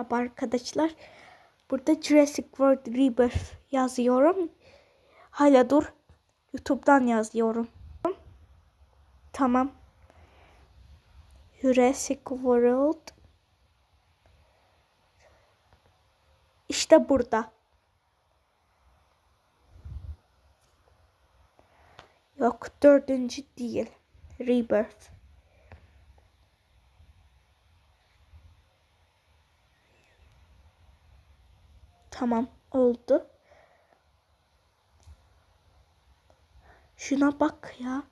Merhaba arkadaşlar. Burada Jurassic World Rebirth yazıyorum. Hala dur. YouTube'dan yazıyorum. Tamam. Jurassic World. İşte burada. Yok dördüncü değil. Rebirth. Tamam oldu. Şuna bak ya.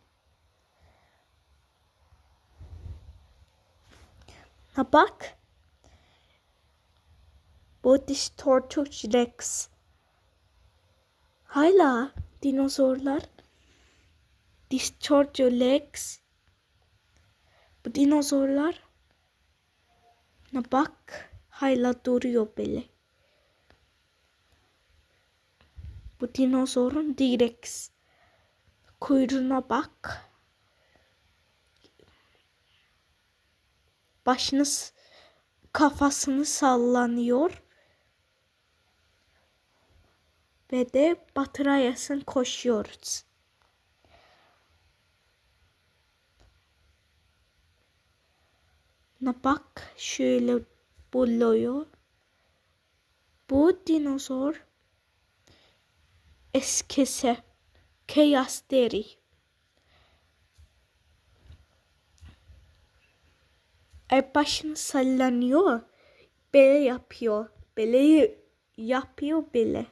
Ha bak. Bu Distortus Rex. Hala dinozorlar. Distortus Rex. Bu dinozorlar. Ha bak. Hala duruyor böyle. Bu dinozorun T-Rex. Kuyruğuna bak. Başını s- kafasını sallanıyor. Ve de Batırayasın koşuyoruz. Na bak şöyle buluyor. Bu dinozor eskisi Chaos Deri. Ay başını sallanıyor. Böyle yapıyor. Böyle yapıyor böyle.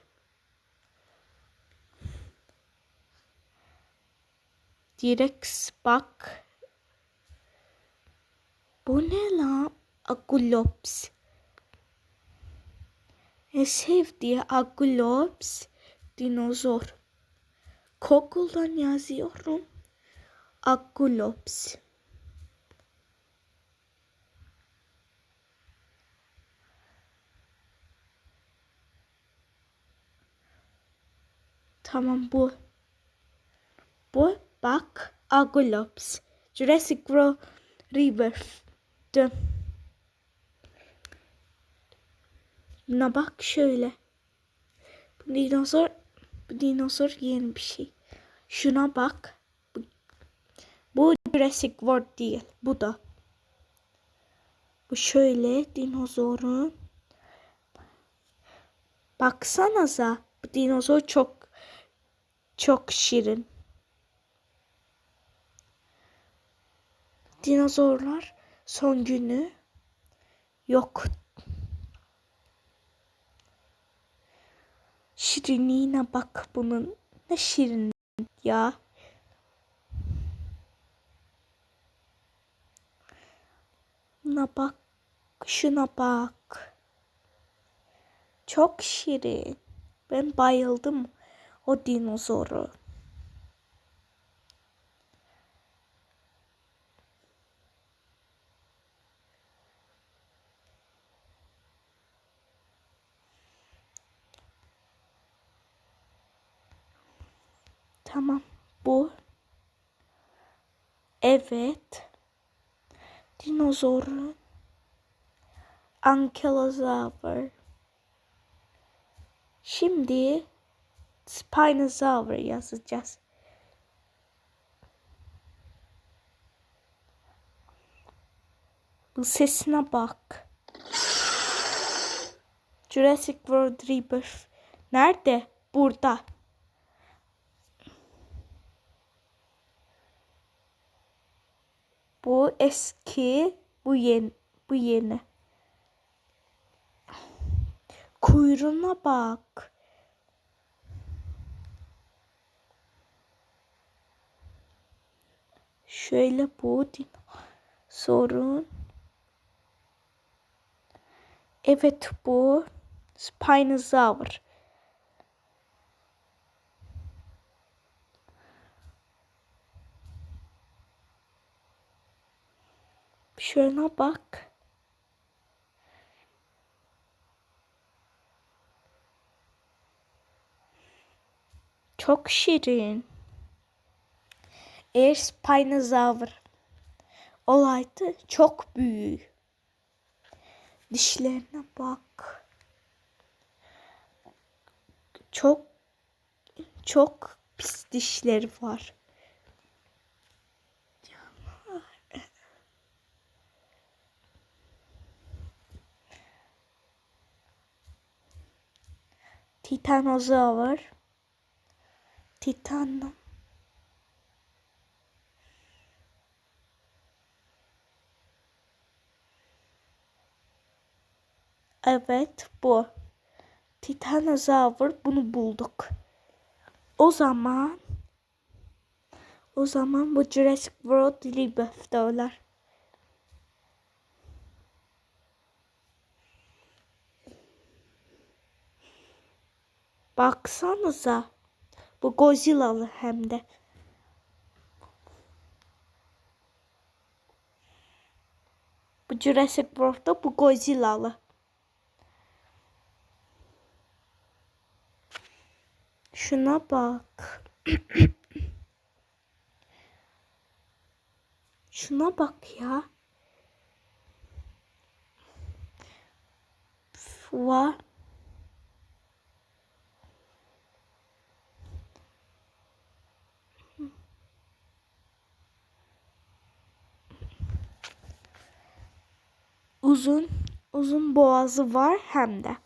Direkt bak. Bu ne lan? Agulops. En sevdiği Agulops dinozor. Google'dan yazıyorum. Agulops. Tamam bu. Bu bak Agulops. Jurassic World Rebirth. Dön. Buna bak şöyle. Dinozor bu dinozor yeni bir şey. Şuna bak. Bu, bu Jurassic World değil. Bu da. Bu şöyle dinozorun. Baksanıza. Bu dinozor çok çok şirin. Dinozorlar son günü yok. Şirinliğine bak bunun. Ne şirin ya. Şuna bak. Şuna bak. Çok şirin. Ben bayıldım o dinozoru. Tamam. Bu. Evet. Dinozorun. Ankylosaur. Şimdi Spinosaur yazacağız. Bu sesine bak. Jurassic World Rebirth. Nerede? Burada. Bu eski, bu yeni, bu yeni. Kuyruğuna bak. Şöyle bu sorun. Evet bu Spinosaur. Şuna bak. Çok şirin. Eğer Spinosaur olaydı çok büyük. Dişlerine bak. Çok çok pis dişleri var. Titanozaur. Titan. Evet bu. Titanozaur bunu bulduk. O zaman o zaman bu Jurassic World Rebirth'te öler. Baksanıza. Bu Godzilla'lı hem de. Bu Jurassic World'da bu Godzilla'lı. Şuna bak. Şuna bak ya. Var. Uzun uzun boğazı var hem de.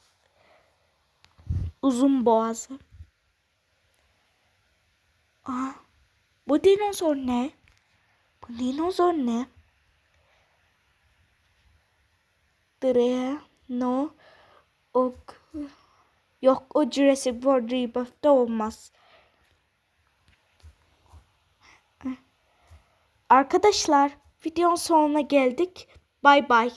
Uzun boğazı. Aa, bu dinozor ne? Bu dinozor ne? Dre, no, o, yok o Jurassic World Rebirth'te olmaz. Arkadaşlar videonun sonuna geldik. Bay bay.